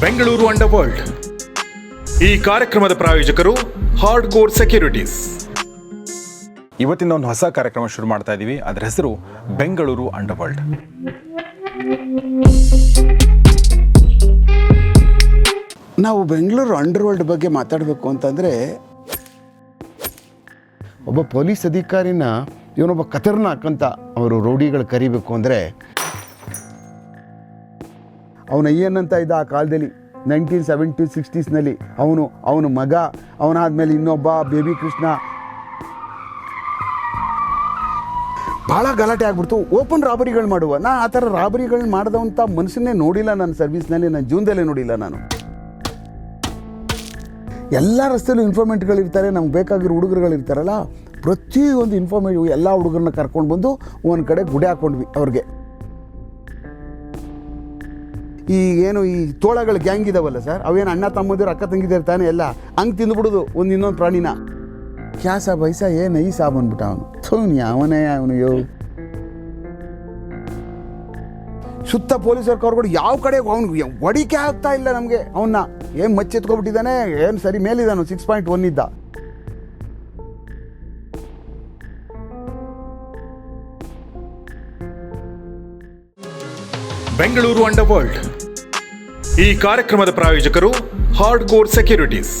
Bengaluru under world ಈ ಕಾರ್ಯಕ್ರಮದ ಪ್ರಾಯೋಜಕರು ಹಾರ್ಡ್ ಕೋರ್ ಸೆಕ್ಯೂರಿಟೀಸ್ ಇವತ್ತಿನ ಒಂದು ಹೊಸ ಕಾರ್ಯಕ್ರಮ ಶುರು ಮಾಡ್ತಾ ಇದ್ದೀವಿ ಅದರ ಹೆಸರು ಬೆಂಗಳೂರು ಅಂಡರ್ ವರ್ಲ್ಡ್ ನಾವು ಬೆಂಗಳೂರು ಅಂಡರ್ ವರ್ಲ್ಡ್ ಬಗ್ಗೆ ಮಾತಾಡಬೇಕು ಅಂತಂದರೆ ಒಬ್ಬ ಪೊಲೀಸ್ ಅಧಿಕಾರಿನ ಇವನೊಬ್ಬ ಖತರ್ನಾಕ್ ಅಂತ ಅವರು ರೌಡಿಗಳು ಕರಿಬೇಕು ಅಂದರೆ ಅವನ ಏನಂತ ಇದ್ದ ಆ ಕಾಲದಲ್ಲಿ ನೈನ್ಟೀನ್ ಸೆವೆಂಟಿ ಸಿಕ್ಸ್ಟೀಸ್ನಲ್ಲಿ ಅವನು, ಅವನ ಮಗ, ಅವನಾದ್ಮೇಲೆ ಇನ್ನೊಬ್ಬ ಬೇಬಿ ಕೃಷ್ಣ. ಭಾಳ ಗಲಾಟೆ ಆಗ್ಬಿಡ್ತು. ಓಪನ್ ರಾಬರಿಗಳು ಮಾಡುವ. ನಾ ಆ ಥರ ರಾಬರಿಗಳನ್ನ ಮಾಡಿದಂಥ ಮನಸ್ಸನ್ನೇ ನೋಡಿಲ್ಲ ನನ್ನ ಸರ್ವಿಸ್ನಲ್ಲಿ ನನ್ನ ಜೀವನದಲ್ಲೇ ನೋಡಿಲ್ಲ ನಾನು. ಎಲ್ಲ ರಸ್ತೆಯಲ್ಲೂ ಇನ್ಫಾರ್ಮೆಂಟ್ಗಳಿರ್ತಾರೆ ನಮ್ಗೆ ಬೇಕಾಗಿರೋ ಹುಡುಗರುಗಳಿರ್ತಾರಲ್ಲ ಪ್ರತಿಯೊಂದು ಇನ್ಫಾರ್ಮೇಟಿವ್ ಎಲ್ಲ ಹುಡುಗರನ್ನ ಕರ್ಕೊಂಡು ಬಂದು ಒಂದು ಕಡೆ ಗುಡಿ ಹಾಕ್ಕೊಂಡ್ವಿ ಅವ್ರಿಗೆ. ಈ ಏನು ಈ ತೋಳಗಳ ಗ್ಯಾಂಗ್ ಇದಾವಲ್ಲ ಸರ್? ಅವೇನು ಅಣ್ಣ ತಮ್ಮದಿರು, ಅಕ್ಕ ತಂಗಿದಿರು ತಾನೆ ಎಲ್ಲ ಹಂಗೆ ತಿಂದುಬಿಡೋದು ಒಂದು ಇನ್ನೊಂದು ಪ್ರಾಣಿನ. ಕ್ಯಾಸ ಬೈಸ ಏನು ಏ ಸಾಬು ಅಂದ್ಬಿಟ್ಟ ಅವನು. ಸೋನಿ ಯಾವನೇ ಅವನು, ಯೋ. ಸುತ್ತ ಪೊಲೀಸರು ಕರ್ಕೊಂಡು ಯಾವ ಕಡೆ ಅವ್ನಿಗೆ ಒಡಿಕೆ ಆಗ್ತಾ ಇಲ್ಲ ನಮಗೆ. ಅವನ್ನ ಏನು ಮಚ್ಚೆತ್ಕೊಬಿಟ್ಟಿದ್ದಾನೆ ಏನು ಸರಿ ಮೇಲಿದ್ದಾನು ಸಿಕ್ಸ್ ಪಾಯಿಂಟ್ ಒನ್ ಇದ್ದ. ಬೆಂಗಳೂರು ಅಂಡರ್ ವರ್ಲ್ಡ್ ಈ ಕಾರ್ಯಕ್ರಮದ ಪ್ರಾಯೋಜಕರು ಹಾರ್ಡ್ ಕೋರ್ ಸೆಕ್ಯೂರಿಟೀಸ್